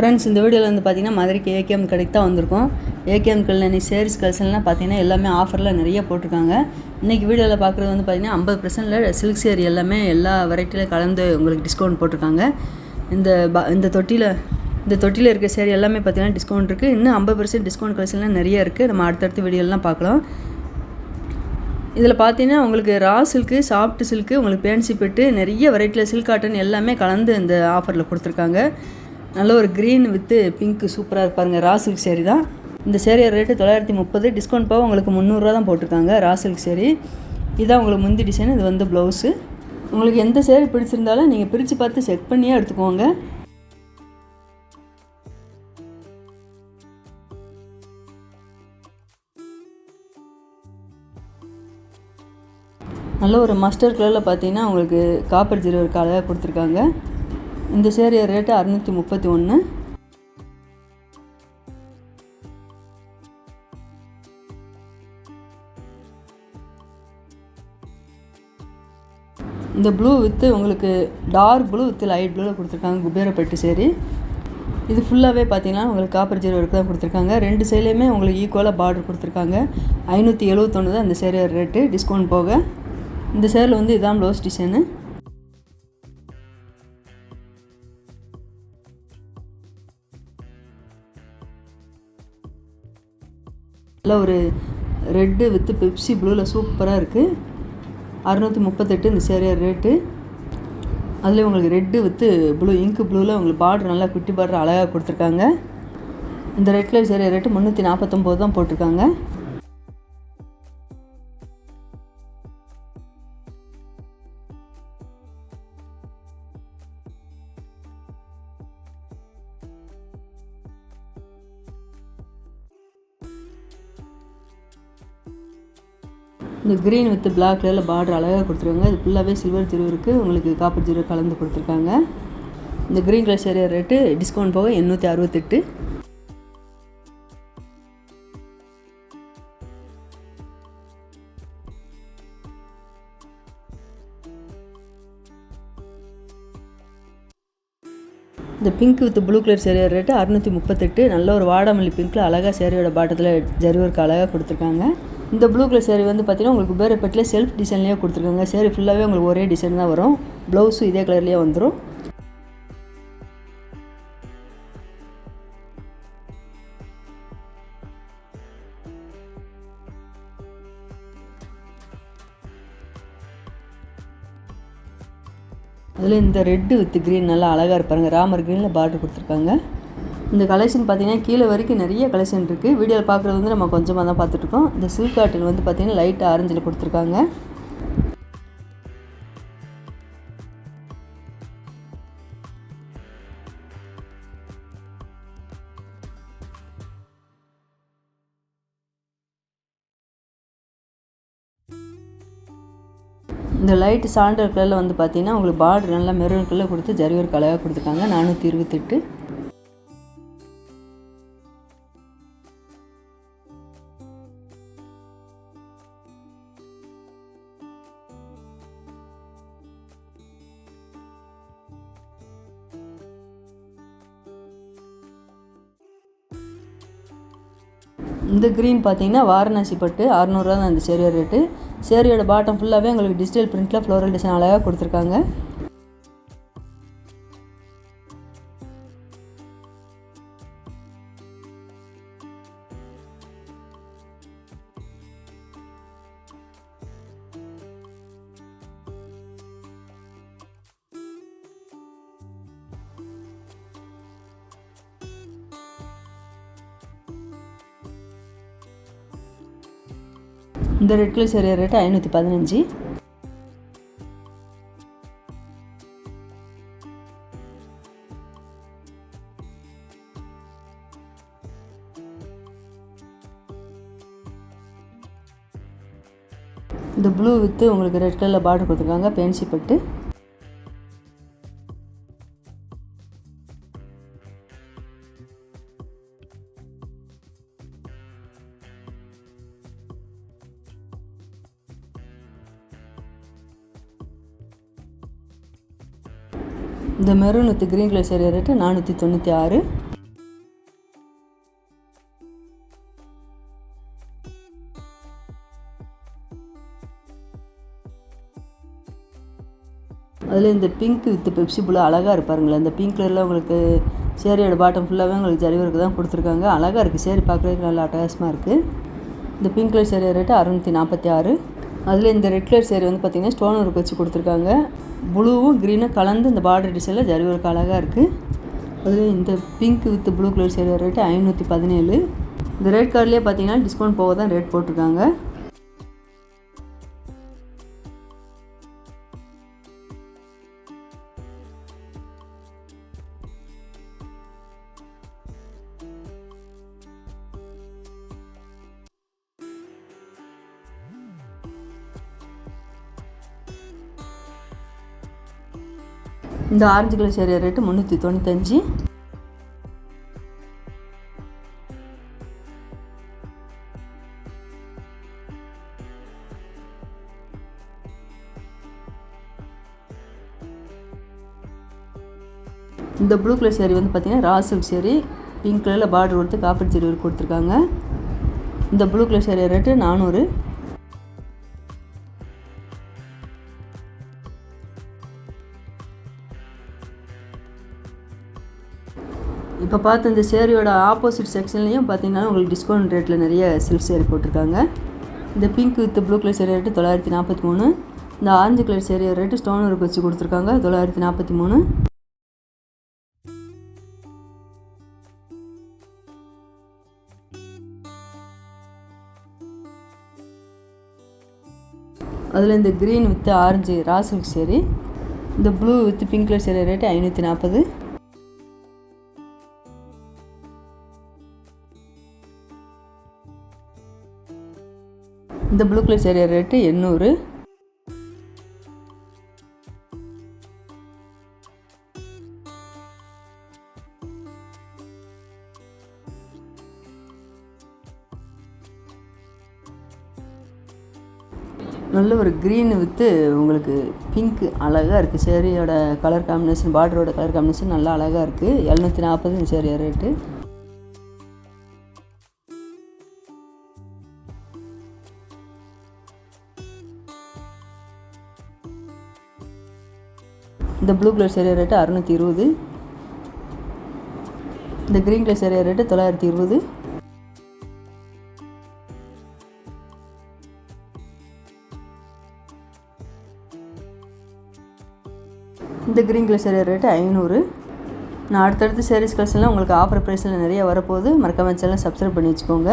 Friends இந்த வீடியோவில் வந்து பார்த்திங்கன்னா மதுரைக்கு ஏகேஎம் கடைக்கு தான் வந்திருக்கோம். ஏகேஎம் கல்யாணி சேரீஸ் கலெக்ஷன்லாம் பார்த்தீங்கன்னா எல்லாமே ஆஃபரில் நிறைய போட்டிருக்காங்க. இன்றைக்கி வீடியோவில் பார்க்குறது வந்து பார்த்திங்கன்னா ஐம்பது பர்சன்டில் சில்க் சேரி எல்லாமே எல்லா வெரைட்டியில் கலந்து உங்களுக்கு டிஸ்கவுண்ட் போட்டிருக்காங்க. இந்த ப இந்த தொட்டியில் இந்த தொட்டியில் இருக்க சேரி எல்லாமே பார்த்தீங்கன்னா டிஸ்கவுண்ட் இருக்குது இன்னும் ஐம்பது பர்சன்ட் டிஸ்கவுண்ட் கலெக்ஷன்லாம் நிறைய இருக்குது நம்ம அடுத்தடுத்த வீடியோலாம் பார்க்கலாம் இதில் பார்த்தீங்கன்னா உங்களுக்கு ரா சில்க்கு சாஃப்ட் சில்க்கு உங்களுக்கு பேன்சி பெட்டு நிறைய வெரைட்டியில் சில்க் காட்டன் எல்லாமே கலந்து இந்த ஆஃபரில் கொடுத்துருக்காங்க. நல்ல ஒரு க்ரீன் வித்து பிங்க் சூப்பராக இருப்பாருங்க ரா சேரீ தான். இந்த சேரீயோட ரேட்டு தொள்ளாயிரத்தி முப்பது. டிஸ்கவுண்ட் போக உங்களுக்கு முந்நூறுரூவா தான் போட்டிருக்காங்க ரா சேரீ இதான் உங்களுக்கு முந்தி டிசைன் இது வந்து ப்ளவுஸு உங்களுக்கு எந்த சேரீ பிடிச்சிருந்தாலும் நீங்கள் பிரித்து பார்த்து செக் பண்ணியே எடுத்துக்கோங்க. நல்ல ஒரு மஸ்டர் கலரில் பார்த்தீங்கன்னா உங்களுக்கு காப்பர் ஜீரோ ஒரு கொடுத்துருக்காங்க. இந்த சேரீ ரேட்டு அறுநூற்றி முப்பத்தி ஒன்று இந்த ப்ளூ வித்து உங்களுக்கு டார்க் ப்ளூ வித்து லைட் ப்ளூவில் கொடுத்துருக்காங்க குபேரப்பட்டு சேரி. இது ஃபுல்லாகவே பார்த்தீங்கன்னா உங்களுக்கு காப்பர் ஜீரோ ஒர்க் தான் கொடுத்துருக்காங்க. ரெண்டு சைட்லேயுமே உங்களுக்கு ஈக்குவலாக பார்டர் கொடுத்துருக்காங்க. ஐநூற்றி எழுபத்தொன்று தான் இந்த சேரீயோட ரேட்டு டிஸ்கவுண்ட் போக. இந்த சேரில் வந்து இதான் ப்ளவுஸ் டிசைனு நல்ல ஒரு ரெட்டு வித்து பெப்சி ப்ளூவில் சூப்பராக இருக்குது அறுநூற்றி முப்பத்தெட்டு இந்த சேரியார் ரேட்டு அதில் உங்களுக்கு ரெட்டு வித்து ப்ளூ இங்கு ப்ளூவில் உங்களுக்கு பார்டர் நல்லா குட்டி பார்டர் அழகாக கொடுத்துருக்காங்க. இந்த ரெட் கலர் சேரீ ரேட்டு முந்நூற்றி நாற்பத்தொம்போது தான் போட்டிருக்காங்க. இந்த க்ரீன் வித் பிளாக் கலரில் பார்டர் அழகாக கொடுத்துருக்காங்க. இது ஃபுல்லாகவே சில்வர் ஜீரோ இருக்குது உங்களுக்கு காப்பர் ஜீரோ கலந்து கொடுத்துருக்காங்க. இந்த green colour saree rate discount போக எண்ணூற்றி அறுபத்தெட்டு. இந்த பிங்க் வித் ப்ளூ கலர் சேரீயோட ரேட்டு அறுநூற்றி முப்பத்தெட்டு. நல்ல ஒரு வாடாமல்லி பிங்க்கில் அழகாக சேரீயோட பாட்டத்தில் ஜரிவருக்கு அழகாக கொடுத்துருக்காங்க. இந்த ப்ளூ கலர் சேரீ வந்து பார்த்தீங்கன்னா உங்களுக்கு பேரப்பட்டில் செல்ஃப் டிசைன்லேயே கொடுத்துருக்காங்க. சேரீ ஃபுல்லாகவே உங்களுக்கு ஒரே டிசைன் தான் வரும். ப்ளவுஸும் இதே கலர்லேயே வந்துடும் அதில் இந்த ரெட்டு வித் க்ரீன் நல்லா அழகாக இருப்பாருங்க ராமர் க்ரீனில் பார்டர் கொடுத்துருக்காங்க. இந்த கலெக்ஷன் பார்த்தீங்கன்னா கீழே வரைக்கும் நிறைய கலெக்ஷன் இருக்குது வீடியோவில் பார்க்குறது வந்து நம்ம கொஞ்சமாக தான் பார்த்துட்ருக்கோம். இந்த சில்க் காட்டன் வந்து பார்த்தீங்கன்னா லைட் ஆரஞ்சில் கொடுத்துருக்காங்க. இந்த லைட் சாண்டல் கலரில் வந்து பார்த்தீங்கன்னா உங்களுக்கு பார்டர் நல்லா மெரூன் கலர் கொடுத்து ஜரி ஒரு கலராக கொடுத்துருக்காங்க. நானூற்றி இருபத்தெட்டு. இந்த க்ரீன் பார்த்தீங்கன்னா வாரணாசி பட்டு அறநூறுவா தான் அந்த சேரியோட ரேட்டு சேரியோட பாட்டம் ஃபுல்லாகவே உங்களுக்கு டிஜிட்டல் பிரிண்ட்டில் ஃப்ளோரல் டிசைன் அழகாக கொடுத்துருக்காங்க. இந்த ரெட் கலர் சேரீ ரேட்டு ஐநூற்றி பதினஞ்சு. இந்த ப்ளூ வித்து உங்களுக்கு ரெட் கலரில் பார்டர் கொடுத்துருக்காங்க பென்சி பட்டு. இந்த maroon with green colour saree rate நானூற்றி தொண்ணூற்றி ஆறு. அதில் இந்த பிங்க் வித் பெப்சி புல்லு அழகாக இருப்பாருங்களே இந்த பிங்க் கலரில் உங்களுக்கு சேரியோட பாட்டம் ஃபுல்லாகவே உங்களுக்கு ஜரிவருக்கு தான் கொடுத்துருக்காங்க. அழகாக இருக்குது சேரி பார்க்குறதுக்கு நல்லா அட்டகாசமாக இருக்குது இந்த பிங்க் கலர் சேரீ ரேட்டு அறுநூற்றி நாற்பத்தி ஆறு. அதில் இந்த ரெட் கலர் சேரீ வந்து பார்த்திங்கன்னா ஸ்டோன் ஒர்க் வச்சு கொடுத்துருக்காங்க. ப்ளூவும் க்ரீனும் கலந்து இந்த பார்டர் டிசைனில் ஜரி ஒர்க் அழகாக இருக்குது அதில் இந்த pink with blue colour saree rate ஐநூற்றி பதினேழு. இந்த ரேட் கார்ட்லேயே பார்த்தீங்கன்னா டிஸ்கவுண்ட் போக தான் ரேட் போட்டிருக்காங்க. இந்த ஆரஞ்சு கலர் சேரீ ரேட்டு முந்நூற்றி தொண்ணூத்தஞ்சு. இந்த ப்ளூ கலர் சேரீ வந்து பார்த்தீங்கன்னா ராசல் சேரீ பிங்க் கலரில் பார்டர் கொடுத்து காப்பர் சேரீ கொடுத்துருக்காங்க. இந்த ப்ளூ கலர் சேரீ ரேட்டு நானூறு. இப்போ பார்த்து இந்த சேரீயோட ஆப்போசிட் செக்ஷன்லேயும் பார்த்தீங்கன்னா உங்களுக்கு டிஸ்கவுண்ட் ரேட்டில் நிறைய சில்க் சேரீ போட்டிருக்காங்க. இந்த pink with blue colour saree rate தொள்ளாயிரத்தி நாற்பத்தி மூணு. இந்த orange colour saree rate stone work வச்சு கொடுத்துருக்காங்க தொள்ளாயிரத்தி நாற்பத்தி மூணு. அதில் இந்த green with orange raw saree இந்த blue with pink colour saree rate ஐநூற்றி நாற்பது. இந்த ப்ளூ கலர் சேரீ ரேட்டு எண்ணூறு. நல்ல ஒரு க்ரீன் வித்து உங்களுக்கு பிங்க் அழகாக இருக்குது சேரீயோட கலர் காம்பினேஷன் பார்டரோட கலர் காம்பினேஷன் நல்லா அழகாக இருக்குது எழுநூற்றி நாற்பது சேரீ ரேட்டு இந்த ப்ளூ கலர் சேரீ ரேட்டு அறுநூற்றி இருபது. இந்த க்ரீன் கலர் சேரீ ரேட்டு தொள்ளாயிரத்தி இருபது. இந்த க்ரீன் கலர் சேரீ ரேட்டு ஐநூறு. நான் அடுத்தடுத்து சேரீஸ் கலெக்ஷன்லாம் உங்களுக்கு ஆஃபர் ப்ரைஸில் நிறைய வரப்போகுது. மறக்காமல் சேனல் சப்ஸ்கிரைப் பண்ணி வச்சுக்கோங்க.